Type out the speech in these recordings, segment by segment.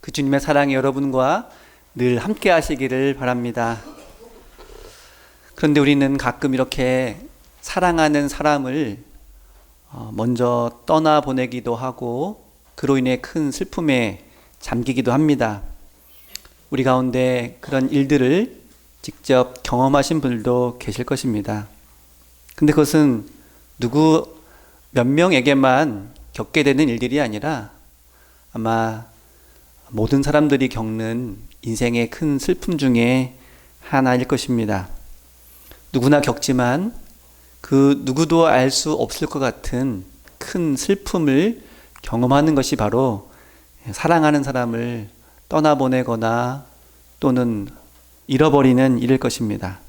그 주님의 사랑이 여러분과 늘 함께 하시기를 바랍니다. 그런데 우리는 가끔 이렇게 사랑하는 사람을 어, 먼저 떠나 보내기도 하고 그로 인해 큰 슬픔에 잠기기도 합니다. 우리 가운데 그런 일들을 직접 경험하신 분들도 계실 것입니다. 근데 그것은 누구 몇 명에게만 겪게 되는 일들이 아니라 아마 모든 사람들이 겪는 인생의 큰 슬픔 중에 하나일 것입니다. 누구나 겪지만 그 누구도 알 수 없을 것 같은 큰 슬픔을 경험하는 것이 바로 사랑하는 사람을 떠나보내거나 또는 잃어버리는 일일 것입니다.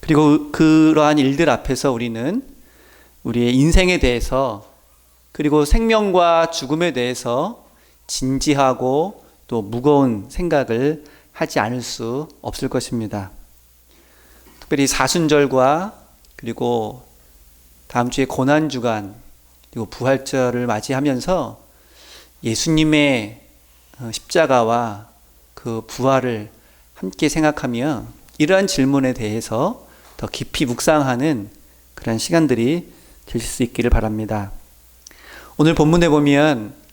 그리고 그러한 일들 앞에서 우리는 우리의 인생에 대해서 그리고 생명과 죽음에 대해서 진지하고 또 무거운 생각을 하지 않을 수 없을 것입니다. 특별히 사순절과 그리고 다음 주에 고난주간 그리고 부활절을 맞이하면서 예수님의 어, 십자가와 그 부활을 함께 생각하며 이러한 질문에 대해서 더 깊이 묵상하는 그런 시간들이 될수 있기를 바랍니다. 오늘 본문에 보면 어,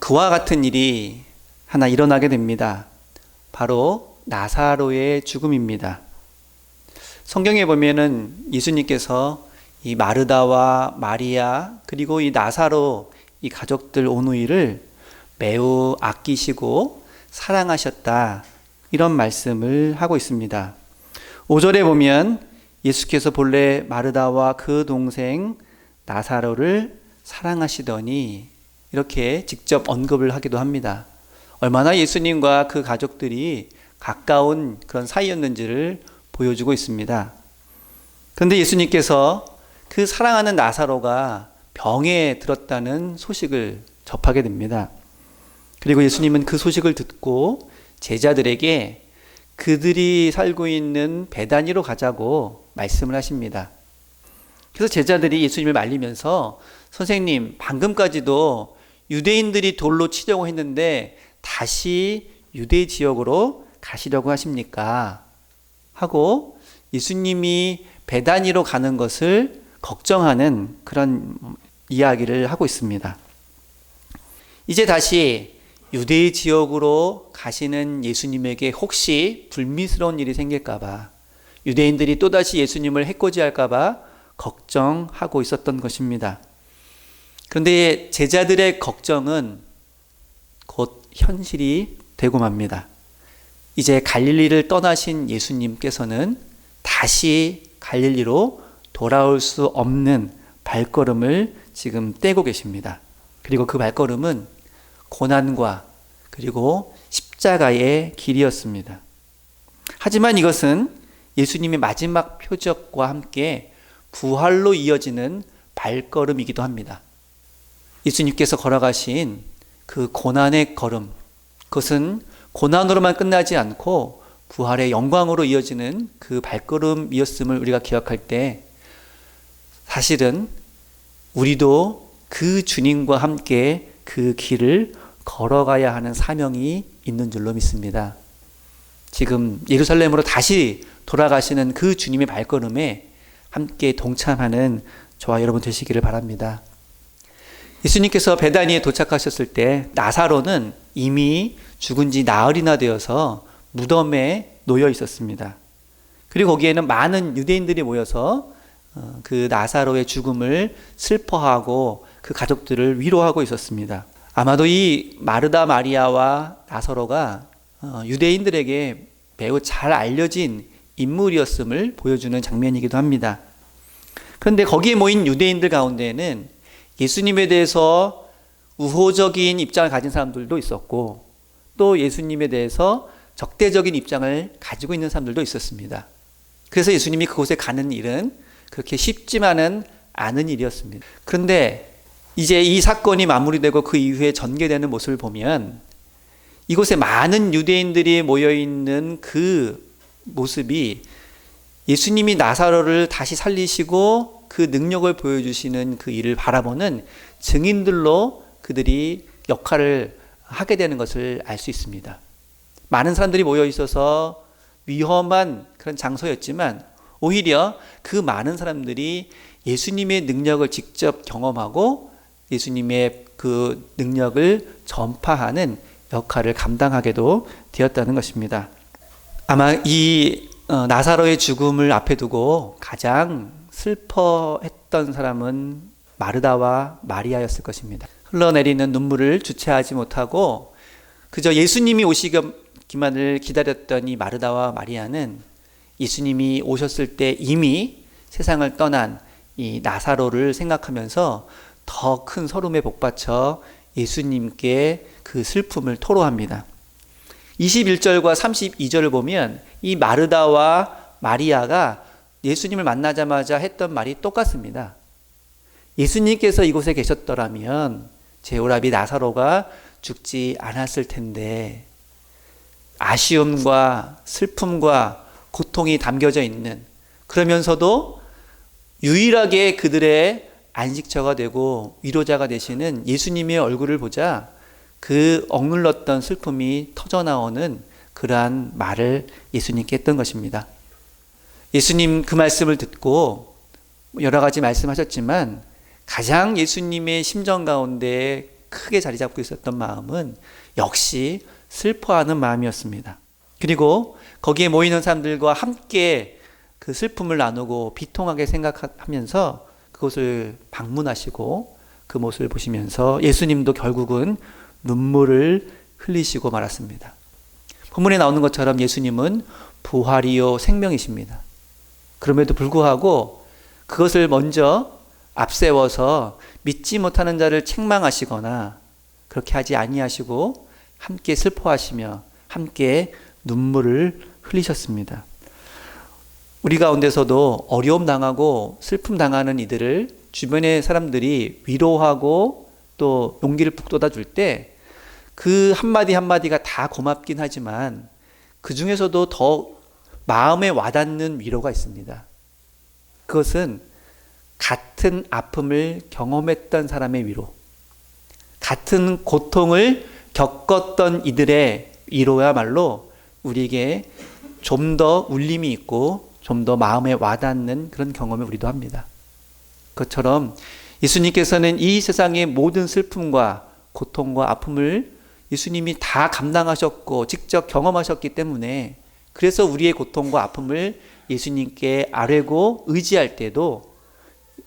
그와 같은 일이 하나 일어나게 됩니다. 바로 나사로의 죽음입니다. 성경에 보면은 예수님께서 이 마르다와 마리아 그리고 이 나사로 이 가족들 오누이를 매우 아끼시고 사랑하셨다. 이런 말씀을 하고 있습니다. 5절에 보면 예수께서 본래 마르다와 그 동생 나사로를 사랑하시더니 이렇게 직접 언급을 하기도 합니다. 얼마나 예수님과 그 가족들이 가까운 그런 사이였는지를 보여주고 있습니다. 그런데 예수님께서 그 사랑하는 나사로가 병에 들었다는 소식을 접하게 됩니다. 그리고 예수님은 그 소식을 듣고 제자들에게 그들이 살고 있는 베다니로 가자고 말씀을 하십니다. 그래서 제자들이 예수님을 말리면서 선생님, 방금까지도 유대인들이 돌로 치려고 했는데 다시 유대 지역으로 가시려고 하십니까? 하고 예수님이 베다니로 가는 것을 걱정하는 그런 이야기를 하고 있습니다. 이제 다시 유대 지역으로 가시는 예수님에게 혹시 불미스러운 일이 생길까봐 유대인들이 또다시 예수님을 해코지할까봐 걱정하고 있었던 것입니다. 그런데 제자들의 걱정은 곧 현실이 되고 맙니다. 이제 갈릴리를 떠나신 예수님께서는 다시 갈릴리로 돌아올 수 없는 발걸음을 지금 떼고 계십니다. 그리고 그 발걸음은 고난과 그리고 십자가의 길이었습니다. 하지만 이것은 예수님의 마지막 표적과 함께 부활로 이어지는 발걸음이기도 합니다. 예수님께서 걸어가신 그 고난의 걸음, 그것은 고난으로만 끝나지 않고 부활의 영광으로 이어지는 그 발걸음이었음을 우리가 기억할 때 사실은 우리도 그 주님과 함께 그 길을 걸어가야 하는 사명이 있는 줄로 믿습니다. 지금 예루살렘으로 다시 돌아가시는 그 주님의 발걸음에 함께 동참하는 저와 여러분 되시기를 바랍니다. 예수님께서 베다니에 도착하셨을 때 나사로는 이미 죽은 지 나흘이나 되어서 무덤에 놓여 있었습니다. 그리고 거기에는 많은 유대인들이 모여서 어, 그 나사로의 죽음을 슬퍼하고 그 가족들을 위로하고 있었습니다. 아마도 이 마르다 마리아와 나사로가 어, 유대인들에게 매우 잘 알려진 인물이었음을 보여주는 장면이기도 합니다. 그런데 거기에 모인 유대인들 가운데는 예수님에 대해서 우호적인 입장을 가진 사람들도 있었고 또 예수님에 대해서 적대적인 입장을 가지고 있는 사람들도 있었습니다. 그래서 예수님이 그곳에 가는 일은 그렇게 쉽지만은 않은 일이었습니다. 그런데 이제 이 사건이 마무리되고 그 이후에 전개되는 모습을 보면 이곳에 많은 유대인들이 모여 있는 그 모습이 예수님이 나사로를 다시 살리시고 그 능력을 보여주시는 그 일을 바라보는 증인들로 그들이 역할을 하게 되는 것을 알 수 있습니다. 많은 사람들이 모여 있어서 위험한 그런 장소였지만 오히려 그 많은 사람들이 예수님의 능력을 직접 경험하고 예수님의 그 능력을 전파하는 역할을 감당하게도 되었다는 것입니다. 아마 이 어, 나사로의 죽음을 앞에 두고 가장 슬퍼했던 사람은 마르다와 마리아였을 것입니다. 흘러내리는 눈물을 주체하지 못하고 그저 예수님이 오시기만을 기다렸던 이 마르다와 마리아는 예수님이 오셨을 때 이미 세상을 떠난 이 나사로를 생각하면서 더 큰 서름에 복받쳐 예수님께 그 슬픔을 토로합니다. 21절과 32절을 보면 이 마르다와 마리아가 예수님을 만나자마자 했던 말이 똑같습니다. 예수님께서 이곳에 계셨더라면 제 오라비 나사로가 죽지 않았을 텐데 아쉬움과 슬픔과 고통이 담겨져 있는 그러면서도 유일하게 그들의 안식처가 되고 위로자가 되시는 예수님의 얼굴을 보자 그 억눌렀던 슬픔이 터져 나오는 그러한 말을 예수님께 했던 것입니다. 예수님 그 말씀을 듣고 여러 가지 말씀하셨지만 가장 예수님의 심정 가운데 크게 자리 잡고 있었던 마음은 역시 슬퍼하는 마음이었습니다. 그리고 거기에 모이는 사람들과 함께 그 슬픔을 나누고 비통하게 생각하면서 그곳을 방문하시고 그 모습을 보시면서 예수님도 결국은 눈물을 흘리시고 말았습니다. 본문에 나오는 것처럼 예수님은 부활이요 생명이십니다. 그럼에도 불구하고 그것을 먼저 앞세워서 믿지 못하는 자를 책망하시거나 그렇게 하지 아니하시고 함께 슬퍼하시며 함께 눈물을 흘리셨습니다. 우리 가운데서도 어려움 당하고 슬픔 당하는 이들을 주변의 사람들이 위로하고 또 용기를 북돋아 줄 때 그 한마디 한마디가 다 고맙긴 하지만 그 중에서도 더 마음에 와닿는 위로가 있습니다. 그것은 같은 아픔을 경험했던 사람의 위로, 같은 고통을 겪었던 이들의 위로야말로 우리에게 좀 더 울림이 있고 좀 더 마음에 와닿는 그런 경험을 우리도 합니다. 그것처럼 예수님께서는 이 세상의 모든 슬픔과 고통과 아픔을 예수님이 다 감당하셨고 직접 경험하셨기 때문에 그래서 우리의 고통과 아픔을 예수님께 아뢰고 의지할 때도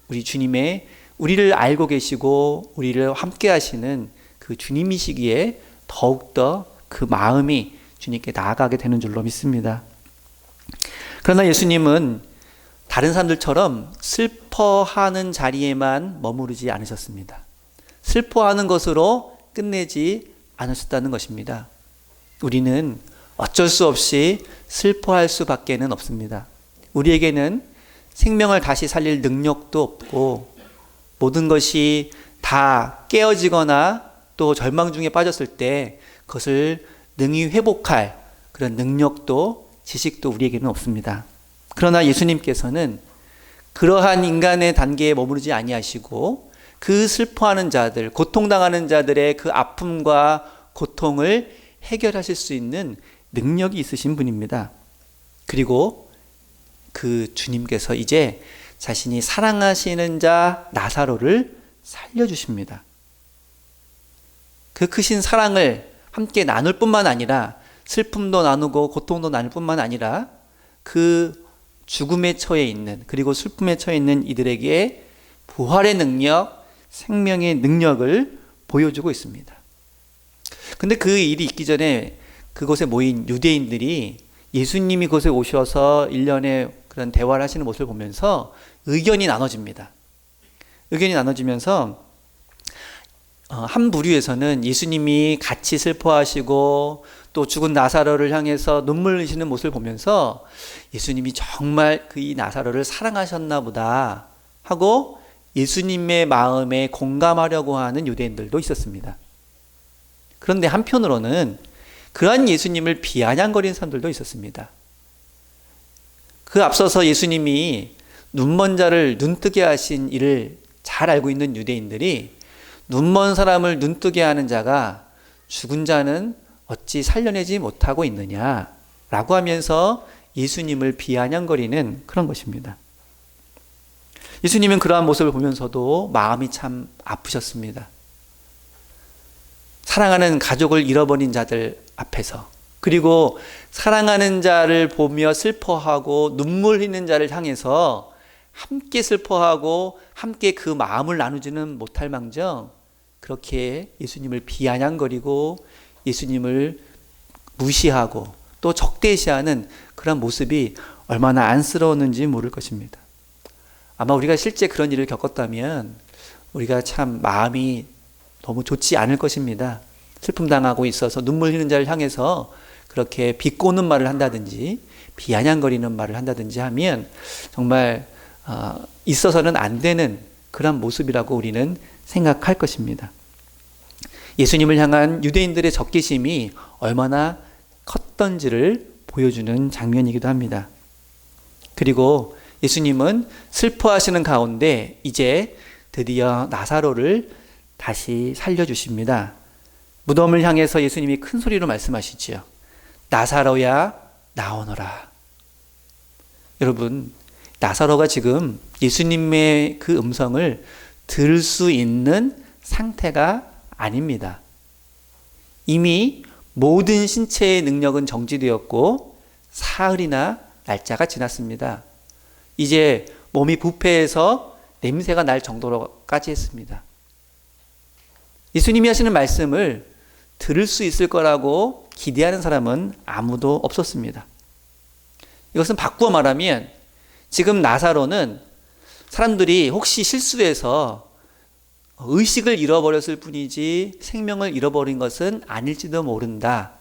우리 주님의 우리를 알고 계시고 우리를 함께 하시는 그 주님이시기에 더욱더 그 마음이 주님께 나아가게 되는 줄로 믿습니다. 그러나 예수님은 다른 사람들처럼 슬퍼하는 자리에만 머무르지 않으셨습니다. 슬퍼하는 것으로 끝내지 않으셨다는 것입니다. 우리는 어쩔 수 없이 슬퍼할 수밖에는 없습니다. 우리에게는 생명을 다시 살릴 능력도 없고 모든 것이 다 깨어지거나 또 절망 중에 빠졌을 때 그것을 능히 회복할 그런 능력도 지식도 우리에게는 없습니다. 그러나 예수님께서는 그러한 인간의 단계에 머무르지 아니하시고 그 슬퍼하는 자들, 고통당하는 자들의 그 아픔과 고통을 해결하실 수 있는 능력이 있으신 분입니다. 그리고 그 주님께서 이제 자신이 사랑하시는 자 나사로를 살려주십니다. 그 크신 사랑을 함께 나눌 뿐만 아니라 슬픔도 나누고 고통도 나눌 뿐만 아니라 그 죽음에 처해 있는 그리고 슬픔에 처해 있는 이들에게 부활의 능력, 생명의 능력을 보여주고 있습니다. 근데 그 일이 있기 전에 그곳에 모인 유대인들이 예수님이 그곳에 오셔서 일련의 그런 대화를 하시는 모습을 보면서 의견이 나눠집니다. 의견이 나눠지면서 어, 한 부류에서는 예수님이 같이 슬퍼하시고 또 죽은 나사로를 향해서 눈물 흘리시는 모습을 보면서 예수님이 정말 그 이 나사로를 사랑하셨나 보다 하고 예수님의 마음에 공감하려고 하는 유대인들도 있었습니다. 그런데 한편으로는 그러한 예수님을 비아냥거리는 사람들도 있었습니다. 그 앞서서 예수님이 눈먼 자를 눈뜨게 하신 일을 잘 알고 있는 유대인들이 눈먼 사람을 눈뜨게 하는 자가 죽은 자는 어찌 살려내지 못하고 있느냐? 라고 하면서 예수님을 비아냥거리는 그런 것입니다. 예수님은 그러한 모습을 보면서도 마음이 참 아프셨습니다. 사랑하는 가족을 잃어버린 자들 앞에서 그리고 사랑하는 자를 보며 슬퍼하고 눈물 흘리는 자를 향해서 함께 슬퍼하고 함께 그 마음을 나누지는 못할 망정 그렇게 예수님을 비아냥거리고 예수님을 무시하고 또 적대시하는 그런 모습이 얼마나 안쓰러웠는지 모를 것입니다. 아마 우리가 실제 그런 일을 겪었다면 우리가 참 마음이 너무 좋지 않을 것입니다. 슬픔 당하고 있어서 눈물 흘리는 자를 향해서 그렇게 비꼬는 말을 한다든지 비아냥거리는 말을 한다든지 하면 정말 어, 있어서는 안 되는 그런 모습이라고 우리는 생각할 것입니다. 예수님을 향한 유대인들의 적개심이 얼마나 컸던지를 보여주는 장면이기도 합니다. 그리고 예수님은 슬퍼하시는 가운데 이제 드디어 나사로를 다시 살려주십니다. 무덤을 향해서 예수님이 큰 소리로 말씀하시지요. 나사로야 나오너라. 여러분, 나사로가 지금 예수님의 그 음성을 들을 수 있는 상태가 아닙니다. 이미 모든 신체의 능력은 정지되었고 사흘이나 날짜가 지났습니다. 이제 몸이 부패해서 냄새가 날 정도로까지 했습니다. 예수님이 하시는 말씀을 들을 수 있을 거라고 기대하는 사람은 아무도 없었습니다. 이것은 바꾸어 말하면 지금 나사로는 사람들이 혹시 실수해서 의식을 잃어버렸을 뿐이지 생명을 잃어버린 것은 아닐지도 모른다.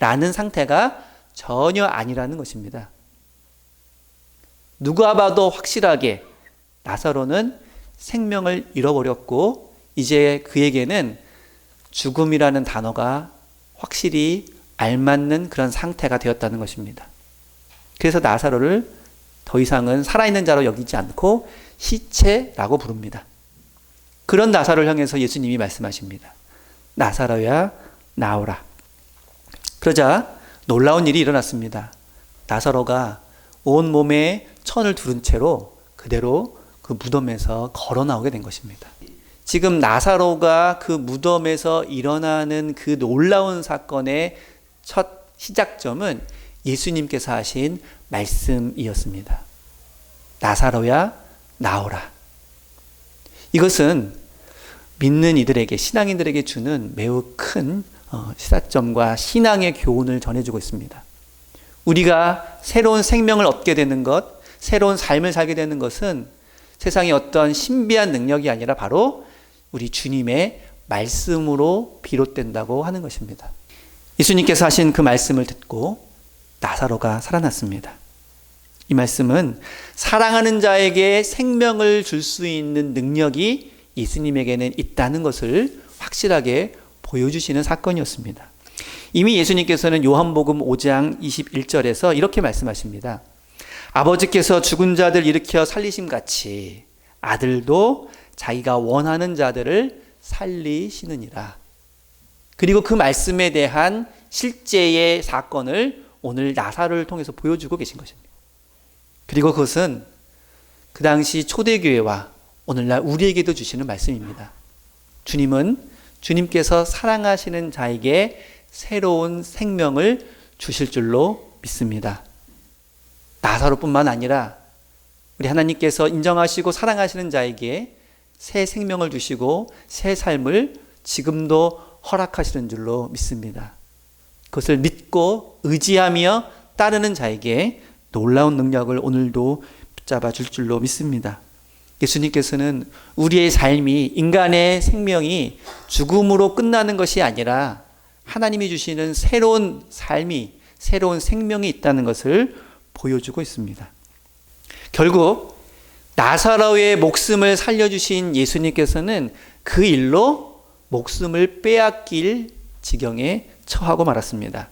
라는 상태가 전혀 아니라는 것입니다. 누가 봐도 확실하게 나사로는 생명을 잃어버렸고 이제 그에게는 죽음이라는 단어가 확실히 알맞는 그런 상태가 되었다는 것입니다. 그래서 나사로를 더 이상은 살아있는 자로 여기지 않고 시체라고 부릅니다. 그런 나사로를 향해서 예수님이 말씀하십니다. 나사로야 나오라. 그러자 놀라운 일이 일어났습니다. 나사로가 온 몸에 천을 두른 채로 그대로 그 무덤에서 걸어 나오게 된 것입니다. 지금 나사로가 그 무덤에서 일어나는 그 놀라운 사건의 첫 시작점은 예수님께서 하신 말씀이었습니다. 나사로야 나오라. 이것은 믿는 이들에게 신앙인들에게 주는 매우 큰 어, 시사점과 신앙의 교훈을 전해주고 있습니다. 우리가 새로운 생명을 얻게 되는 것, 새로운 삶을 살게 되는 것은 세상의 어떤 신비한 능력이 아니라 바로 우리 주님의 말씀으로 비롯된다고 하는 것입니다. 예수님께서 하신 그 말씀을 듣고 나사로가 살아났습니다. 이 말씀은 사랑하는 자에게 생명을 줄 수 있는 능력이 예수님에게는 있다는 것을 확실하게 보여주시는 사건이었습니다. 이미 예수님께서는 요한복음 5장 21절에서 이렇게 말씀하십니다. 아버지께서 죽은 자들 일으켜 살리심 같이 아들도 자기가 원하는 자들을 살리시느니라. 그리고 그 말씀에 대한 실제의 사건을 오늘 나사를 통해서 보여주고 계신 것입니다. 그리고 그것은 그 당시 초대교회와 오늘날 우리에게도 주시는 말씀입니다. 주님은 주님께서 사랑하시는 자에게 새로운 생명을 주실 줄로 믿습니다. 나사로뿐만 아니라 우리 하나님께서 인정하시고 사랑하시는 자에게 새 생명을 주시고 새 삶을 지금도 허락하시는 줄로 믿습니다. 그것을 믿고 의지하며 따르는 자에게 놀라운 능력을 오늘도 붙잡아 줄 줄로 믿습니다. 예수님께서는 우리의 삶이 인간의 생명이 죽음으로 끝나는 것이 아니라 하나님이 주시는 새로운 삶이 새로운 생명이 있다는 것을 보여주고 있습니다. 결국 나사로의 목숨을 살려주신 예수님께서는 그 일로 목숨을 빼앗길 지경에 처하고 말았습니다.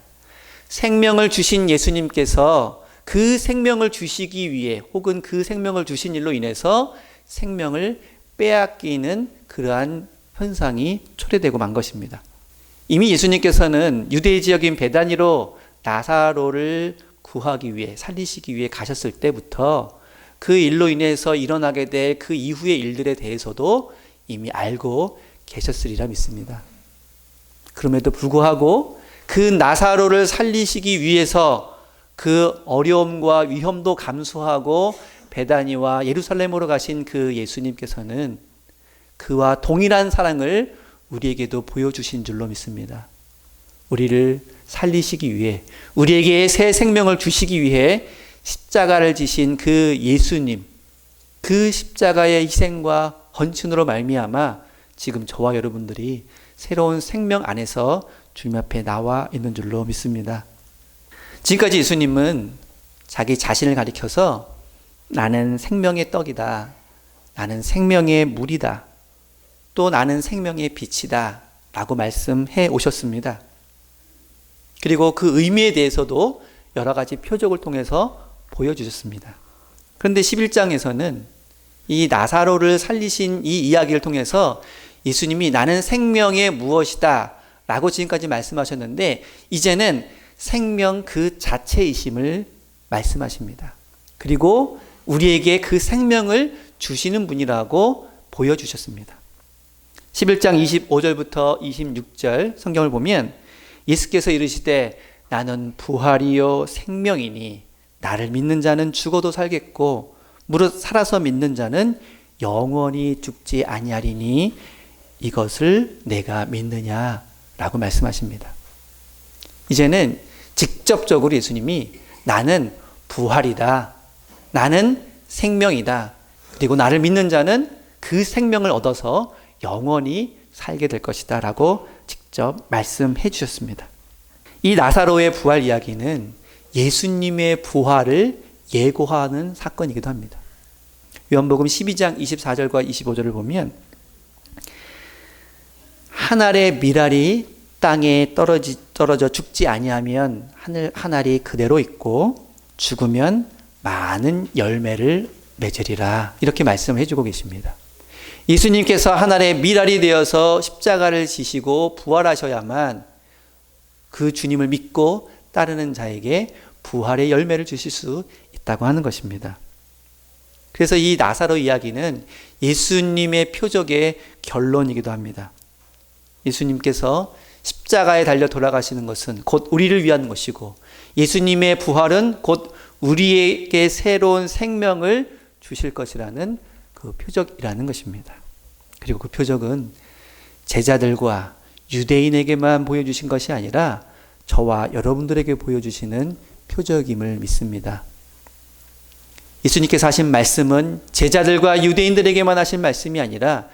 생명을 주신 예수님께서 그 생명을 주시기 위해 혹은 그 생명을 주신 일로 인해서 생명을 빼앗기는 그러한 현상이 초래되고 만 것입니다. 이미 예수님께서는 유대 지역인 베다니로 나사로를 구하기 위해 살리시기 위해 가셨을 때부터 그 일로 인해서 일어나게 될 그 이후의 일들에 대해서도 이미 알고 계셨으리라 믿습니다. 그럼에도 불구하고 그 나사로를 살리시기 위해서 그 어려움과 위험도 감수하고 베다니와 예루살렘으로 가신 그 예수님께서는 그와 동일한 사랑을 우리에게도 보여주신 줄로 믿습니다. 우리를 살리시기 위해, 우리에게 새 생명을 주시기 위해 십자가를 지신 그 예수님, 그 십자가의 희생과 헌신으로 말미암아 지금 저와 여러분들이 새로운 생명 안에서 주님 앞에 나와 있는 줄로 믿습니다. 지금까지 예수님은 자기 자신을 가리켜서 나는 생명의 떡이다. 나는 생명의 물이다. 또 나는 생명의 빛이다. 라고 말씀해 오셨습니다. 그리고 그 의미에 대해서도 여러 가지 표적을 통해서 보여주셨습니다. 그런데 11장에서는 이 나사로를 살리신 이 이야기를 통해서 예수님이 나는 생명의 무엇이다 라고 지금까지 말씀하셨는데 이제는 생명 그 자체이심을 말씀하십니다. 그리고 우리에게 그 생명을 주시는 분이라고 보여주셨습니다. 11장 25절부터 26절 성경을 보면 예수께서 이르시되 나는 부활이요 생명이니 나를 믿는 자는 죽어도 살겠고 무릇 살아서 믿는 자는 영원히 죽지 아니하리니 이것을 내가 믿느냐라고 말씀하십니다. 이제는 직접적으로 예수님이 나는 부활이다. 나는 생명이다. 그리고 나를 믿는 자는 그 생명을 얻어서 영원히 살게 될 것이다. 라고 직접 말씀해 주셨습니다. 이 나사로의 부활 이야기는 예수님의 부활을 예고하는 사건이기도 합니다. 요한복음 12장 24절과 25절을 보면 한 알의 미랄이 땅에 떨어지, 떨어져 죽지 아니하면 하늘 한 알이 그대로 있고 죽으면 많은 열매를 맺으리라 이렇게 말씀을 해주고 계십니다. 예수님께서 하나의 미랄이 되어서 십자가를 지시고 부활하셔야만 그 주님을 믿고 따르는 자에게 부활의 열매를 주실 수 있다고 하는 것입니다. 그래서 이 나사로 이야기는 예수님의 표적의 결론이기도 합니다. 예수님께서 십자가에 달려 돌아가시는 것은 곧 우리를 위한 것이고 예수님의 부활은 곧 우리에게 새로운 생명을 주실 것이라는 그 표적이라는 것입니다. 그리고 그 표적은 제자들과 유대인에게만 보여주신 것이 아니라 저와 여러분들에게 보여주시는 표적임을 믿습니다. 예수님께서 하신 말씀은 제자들과 유대인들에게만 하신 말씀이 아니라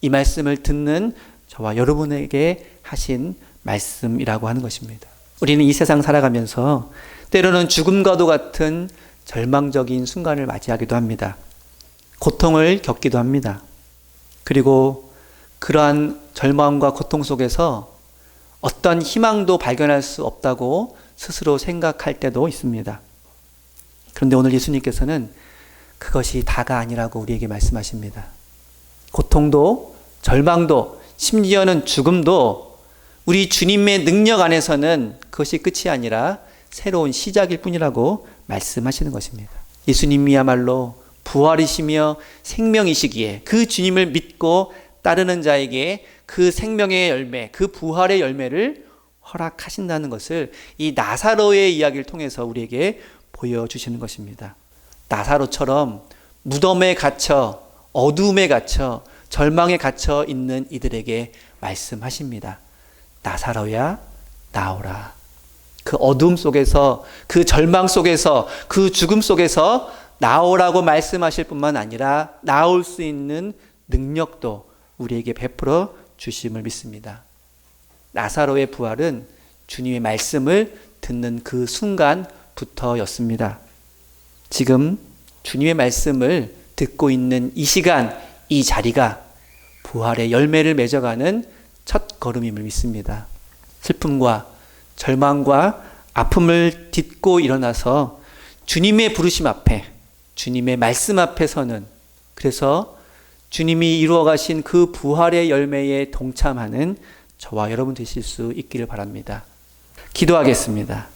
이 말씀을 듣는 저와 여러분에게 하신 말씀이라고 하는 것입니다. 우리는 이 세상 살아가면서 때로는 죽음과도 같은 절망적인 순간을 맞이하기도 합니다. 고통을 겪기도 합니다. 그리고 그러한 절망과 고통 속에서 어떤 희망도 발견할 수 없다고 스스로 생각할 때도 있습니다. 그런데 오늘 예수님께서는 그것이 다가 아니라고 우리에게 말씀하십니다. 고통도, 절망도, 심지어는 죽음도 우리 주님의 능력 안에서는 그것이 끝이 아니라 새로운 시작일 뿐이라고 말씀하시는 것입니다. 예수님이야말로 부활이시며 생명이시기에 그 주님을 믿고 따르는 자에게 그 생명의 열매, 그 부활의 열매를 허락하신다는 것을 이 나사로의 이야기를 통해서 우리에게 보여주시는 것입니다. 나사로처럼 무덤에 갇혀 어둠에 갇혀 절망에 갇혀 있는 이들에게 말씀하십니다. 나사로야 나오라. 그 어둠 속에서 그 절망 속에서 그 죽음 속에서 나오라고 말씀하실 뿐만 아니라 나올 수 있는 능력도 우리에게 베풀어 주심을 믿습니다. 나사로의 부활은 주님의 말씀을 듣는 그 순간부터였습니다. 지금 주님의 말씀을 듣고 있는 이 시간, 이 자리가 부활의 열매를 맺어가는 첫 걸음임을 믿습니다. 슬픔과 절망과 아픔을 딛고 일어나서 주님의 부르심 앞에, 주님의 말씀 앞에 서는 그래서 주님이 이루어 가신 그 부활의 열매에 동참하는 저와 여러분 되실 수 있기를 바랍니다. 기도하겠습니다.